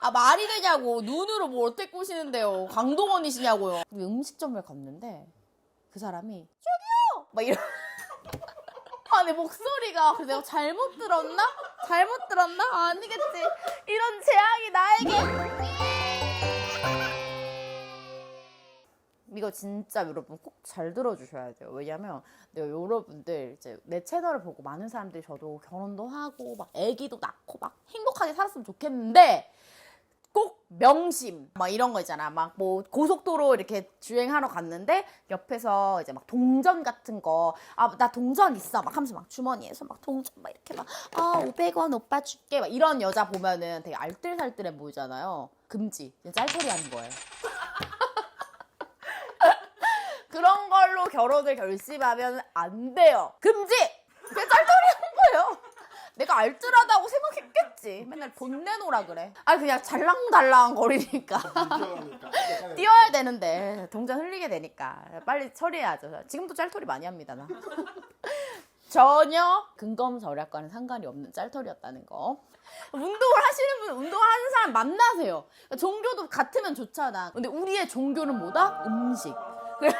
아 말이 되냐고. 눈으로 뭐 어떻게 꼬시는데요. 강동원이시냐고요. 우리 음식점을 갔는데 그 사람이 저기요! 막 이러 아내 목소리가 그래서 내가 잘못 들었나? 잘못 들었나? 아니겠지. 이런 재앙이 나에게 이거 진짜 여러분 꼭 잘 들어주셔야 돼요. 왜냐면 내가 여러분들 이제 내 채널을 보고 많은 사람들이 저도 결혼도 하고 막 아기도 낳고 막 행복하게 살았으면 좋겠는데 꼭 명심 막 이런 거 있잖아. 막 뭐 고속도로 이렇게 주행하러 갔는데 옆에서 이제 막 동전 같은 거 아 나 동전 있어 막 하면서 막 주머니에서 막 동전 막 이렇게 막아 500원 오빠 줄게 막 이런 여자 보면은 되게 알뜰살뜰해 보이잖아요. 금지. 짤소리 하는 거예요. 그런 걸로 결혼을 결심하면 안 돼요. 금지! 그냥 짤소리 하는 거예요. 내가 알뜰하다고 생각했겠지. 맨날 돈 내놓으라 그래. 아 그냥 잘랑달랑 거리니까. 뛰어야 되는데 동전 흘리게 되니까 빨리 처리해야죠. 지금도 짤털이 많이 합니다. 나. 전혀 근검절약과는 상관이 없는 짤털이었다는 거. 운동을 하시는 분, 운동하는 사람 만나세요. 종교도 같으면 좋잖아. 근데 우리의 종교는 뭐다? 음식. 그래-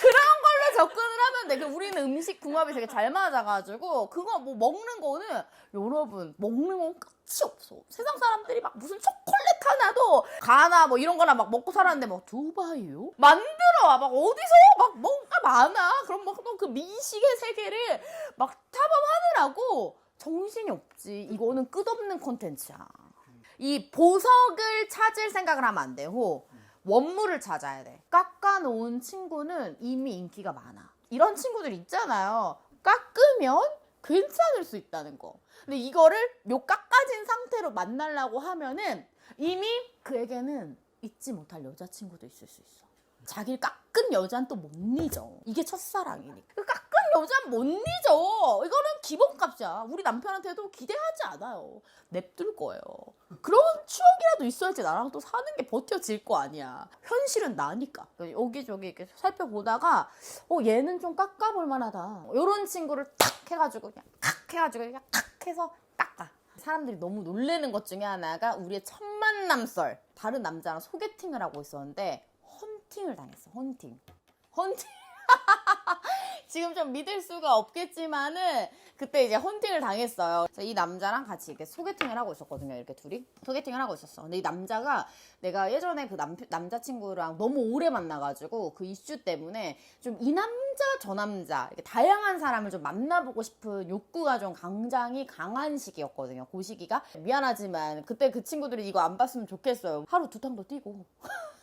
그런 걸로 접근을 돼. 그 우리는 음식 궁합이 되게 잘 맞아가지고 그거 뭐 먹는 거는 여러분 먹는 건 끝이 없어. 세상 사람들이 막 무슨 초콜릿 하나도 가나 뭐 이런 거나 막 먹고 살았는데 뭐 두바이요? 만들어 와. 막 어디서 막 뭔가 많아. 그럼 막 또 그 미식의 세계를 막 탐험하느라고 정신이 없지. 이거는 끝없는 콘텐츠야. 이 보석을 찾을 생각을 하면 안 되고 원물을 찾아야 돼. 깎아놓은 친구는 이미 인기가 많아. 이런 친구들 있잖아요. 깎으면 괜찮을 수 있다는 거. 근데 이거를 요 깎아진 상태로 만나려고 하면은 이미 그에게는 잊지 못할 여자친구도 있을 수 있어. 자기를 깎은 여자는 또 못 잊어. 이게 첫사랑이니까. 여자는 못 잊어. 이거는 기본값이야. 우리 남편한테도 기대하지 않아요. 냅둘 거예요. 그런 추억이라도 있어야지 나랑 또 사는 게 버텨질 거 아니야. 현실은 나니까. 여기저기 이렇게 살펴보다가, 어, 얘는 좀 깎아볼 만하다. 이런 친구를 탁 해가지고, 그냥 탁 해가지고, 그냥 탁 해서 깎아. 사람들이 너무 놀래는 것 중에 하나가 우리의 첫 만남 썰. 다른 남자랑 소개팅을 하고 있었는데, 헌팅을 당했어, 헌팅. 헌팅. 지금 좀 믿을 수가 없겠지만은 그때 이제 헌팅을 당했어요. 이 남자랑 같이 이렇게 소개팅을 하고 있었거든요. 이렇게 둘이 소개팅을 하고 있었어. 근데 이 남자가 내가 예전에 그 남, 남자친구랑 너무 오래 만나가지고 그 이슈 때문에 좀 이 남자 저 남자 이렇게 다양한 사람을 좀 만나보고 싶은 욕구가 좀 굉장히 강한 시기였거든요. 그 시기가 미안하지만 그때 그 친구들이 이거 안 봤으면 좋겠어요. 하루 두 탕도 뛰고.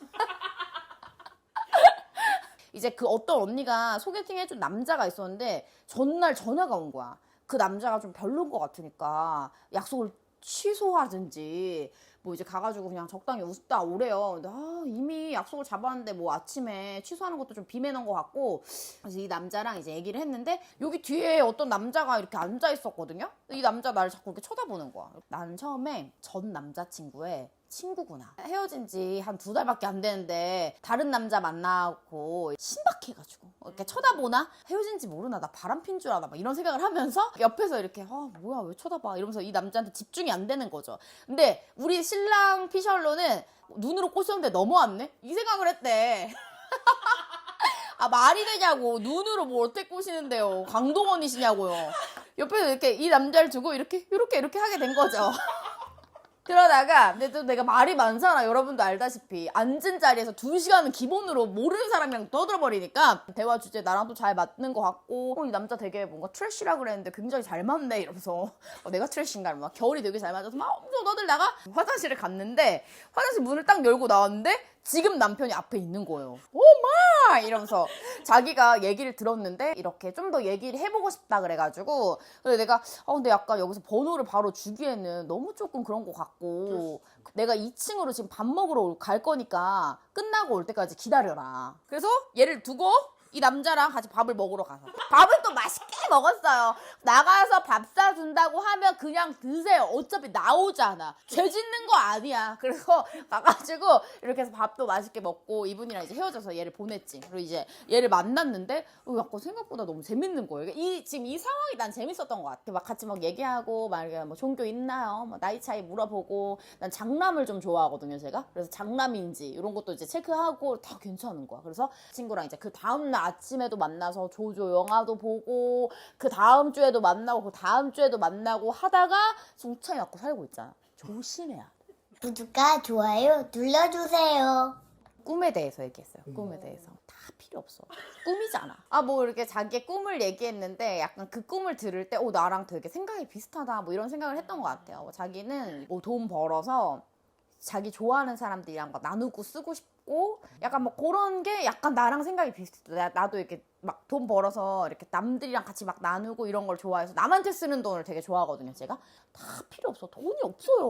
이제 그 어떤 언니가 소개팅 해준 남자가 있었는데 전날 전화가 온 거야. 그 남자가 좀 별론 것 같으니까 약속을 취소하든지 뭐 이제 가가지고 그냥 적당히 웃다 오래요. 근데 아, 이미 약속을 잡았는데 뭐 아침에 취소하는 것도 좀 비매너인 것 같고 그래서 이 남자랑 이제 얘기를 했는데 여기 뒤에 어떤 남자가 이렇게 앉아 있었거든요. 이 남자 나를 자꾸 이렇게 쳐다보는 거야. 나는 처음에 전 남자친구의 친구구나. 헤어진 지 한 두 달밖에 안 되는데 다른 남자 만나고 신박해가지고 이렇게 쳐다보나? 헤어진 지 모르나? 나 바람 핀 줄 아나 막 이런 생각을 하면서 옆에서 이렇게 아 뭐야 왜 쳐다봐? 이러면서 이 남자한테 집중이 안 되는 거죠. 근데 우리 신랑 피셜로는 눈으로 꼬셨는데 넘어왔네? 이 생각을 했대. 아 말이 되냐고. 눈으로 뭐 어떻게 꼬시는데요? 강동원이시냐고요. 옆에서 이렇게 이 남자를 두고 이렇게 이렇게 이렇게 하게 된 거죠 그러다가 근데 또 내가 말이 많잖아. 여러분도 알다시피 앉은 자리에서 두 시간은 기본으로 모르는 사람이랑 떠들어버리니까 대화 주제 나랑 또 잘 맞는 것 같고 어, 이 남자 되게 뭔가 트래쉬라 그랬는데 굉장히 잘 맞네 이러면서 어, 내가 트래쉬인가 막 겨울이 되게 잘 맞아서 막 엄청 떠들다가 화장실을 갔는데 화장실 문을 딱 열고 나왔는데 지금 남편이 앞에 있는 거예요 오마! 이러면서 자기가 얘기를 들었는데 이렇게 좀 더 얘기를 해보고 싶다 그래가지고 그래 내가 어 근데 약간 여기서 번호를 바로 주기에는 너무 조금 그런 것 같고 내가 2층으로 지금 밥 먹으러 올- 갈 거니까 끝나고 올 때까지 기다려라. 그래서 얘를 두고 이 남자랑 같이 밥을 먹으러 가서 밥을 또 맛있게 먹었어요. 나가서 밥 사준다고 하면 그냥 드세요. 어차피 나오잖아. 죄 짓는 거 아니야. 그래서 가가지고 이렇게 해서 밥도 맛있게 먹고 이분이랑 이제 헤어져서 얘를 보냈지. 그리고 이제 얘를 만났는데 어, 생각보다 너무 재밌는 거예요. 이 지금 이 상황이 난 재밌었던 것 같아. 막 같이 막 얘기하고 막 이렇게 뭐 종교 있나요? 뭐 나이 차이 물어보고 난 장남을 좀 좋아하거든요, 제가. 그래서 장남인지 이런 것도 이제 체크하고 다 괜찮은 거야. 그래서 친구랑 이제 그 다음 날 아침에도 만나서 조조 영화도 보고 그 다음 주에도 만나고 그 다음 주에도 만나고 하다가 지금 우창이 갖고 살고 있잖아. 조심해야 돼. 구독과 좋아요 눌러주세요. 꿈에 대해서 얘기했어요. 꿈에 대해서. 다 필요 없어. 꿈이잖아. 아, 뭐 이렇게 자기의 꿈을 얘기했는데 약간 그 꿈을 들을 때, 어, 나랑 되게 생각이 비슷하다. 뭐 이런 생각을 했던 것 같아요. 뭐 자기는 뭐 돈 벌어서 자기 좋아하는 사람들이랑 막 나누고 쓰고 싶고 약간 뭐 그런 게 약간 나랑 생각이 비슷해. 나, 나도 이렇게 막 돈 벌어서 이렇게 남들이랑 같이 막 나누고 이런 걸 좋아해서 남한테 쓰는 돈을 되게 좋아하거든요. 제가 다 필요 없어. 돈이 없어요.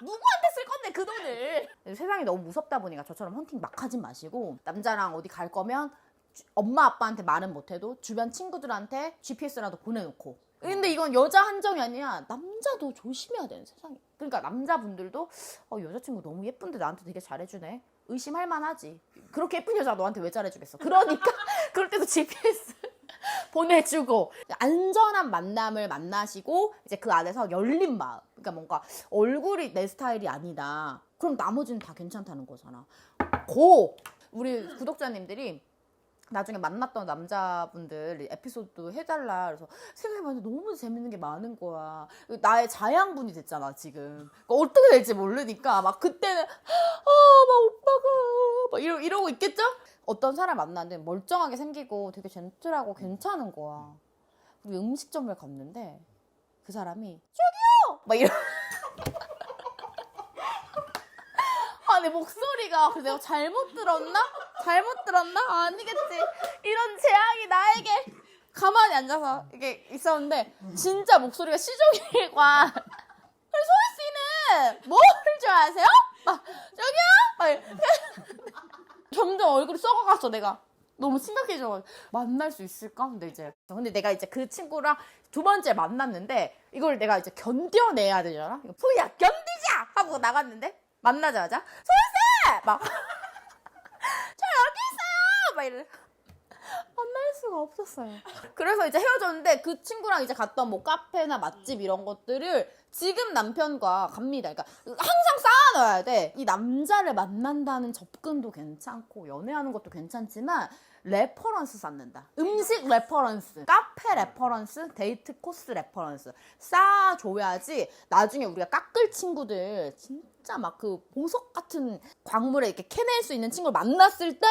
누구한테 쓸 건데 그 돈을. 세상이 너무 무섭다 보니까 저처럼 헌팅 막 하지 마시고 남자랑 어디 갈 거면 주- 엄마 아빠한테 말은 못해도 주변 친구들한테 GPS라도 보내놓고 근데 이건 여자 한정이 아니야 남자도 조심해야 되는 세상이. 그러니까 남자분들도 어, 여자친구 너무 예쁜데 나한테 되게 잘해주네. 의심할 만하지. 그렇게 예쁜 여자가 너한테 왜 잘해주겠어? 그러니까 그럴 때도 GPS 보내주고 안전한 만남을 만나시고 이제 그 안에서 열린 마음. 그러니까 뭔가 얼굴이 내 스타일이 아니다. 그럼 나머지는 다 괜찮다는 거잖아. 고! 우리 구독자님들이 나중에 만났던 남자분들 에피소드 해달라. 그래서 생각해봤는데 너무 재밌는 게 많은 거야. 나의 자양분이 됐잖아 지금. 그러니까 어떻게 될지 모르니까 막 그때는 아막 오빠가 막 이러, 이러고 있겠죠? 어떤 사람 만났는데 멀쩡하게 생기고 되게 젠틀하고 괜찮은 거야. 그리고 음식점을 갔는데 그 사람이 저기요! 막 이러. 아, 내 목소리가 그래서 내가 잘못 들었나? 잘못 들었나? 아니겠지. 이런 재앙이 나에게 가만히 앉아서 이게 있었는데 진짜 목소리가 시종일관. 소희 씨는 뭘 좋아하세요? 막 저기요? 막. 점점 얼굴이 썩어갔어 내가. 너무 심각해져. 만날 수 있을까? 근데 이제 근데 내가 이제 그 친구랑 두 번째 만났는데 이걸 내가 이제 견뎌내야 되잖아. 소희야 견디자 하고 나갔는데 만나자마자 막저 여기 있어요 막 이래. 만날 수가 없었어요. 그래서 이제 헤어졌는데 그 친구랑 이제 갔던 뭐 카페나 맛집 이런 것들을 지금 남편과 갑니다. 그러니까 항상 쌓아놔야 돼. 이 남자를 만난다는 접근도 괜찮고 연애하는 것도 괜찮지만 레퍼런스 쌓는다. 음식 레퍼런스, 카페 레퍼런스, 데이트 코스 레퍼런스 쌓아줘야지 나중에 우리가 깎을 친구들 진짜 막 그 보석 같은 광물에 이렇게 캐낼 수 있는 친구를 만났을 때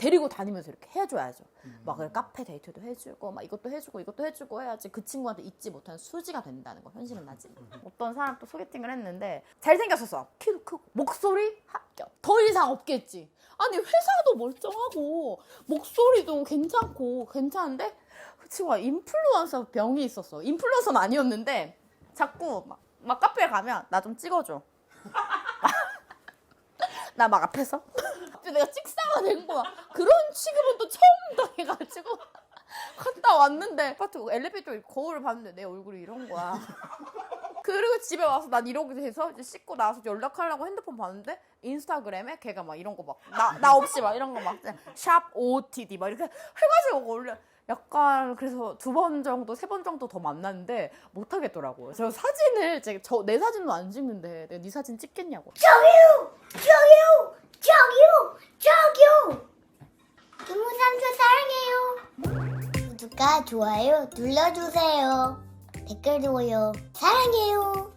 데리고 다니면서 이렇게 해줘야죠. 막 그래, 카페 데이트도 해주고 막 이것도 해주고 이것도 해주고 해야지 그 친구한테 잊지 못하는 수지가 된다는 거 현실은 나지. 어떤 사람 또 소개팅을 했는데 잘생겼었어. 키도 크고 목소리 합격. 더 이상 없겠지. 아니 회사도 멀쩡하고 목소리도 괜찮고 괜찮은데 그 친구가 인플루언서 병이 있었어. 인플루언서는 아니었는데 자꾸 막, 막 카페에 가면 나 좀 찍어줘. 나 막 앞에서 근데 내가 찍사가 된 거야. 그런 취급은 또 처음 당해가지고 갔다 왔는데 아파트 엘리베이터 거울을 봤는데 내 얼굴이 이런 거야. 그리고 집에 와서 난 이러게 돼서 이제 씻고 나와서 연락하려고 핸드폰 봤는데 인스타그램에 걔가 막 이런 거 막 나 나 없이 막 이런 거 막 샵 OOTD 막 이렇게 해가지고 올려. 약간 그래서 두 번 정도 세 번 정도 더 만났는데 못 하겠더라고요. 저 사진을 제가 저내 사진도 안 찍는데 내가 네 사진 찍겠냐고. 저기요! 저기요! 저기요! 이모삼촌 사랑해요. 구독과 좋아요 눌러주세요. 댓글 도요. 사랑해요.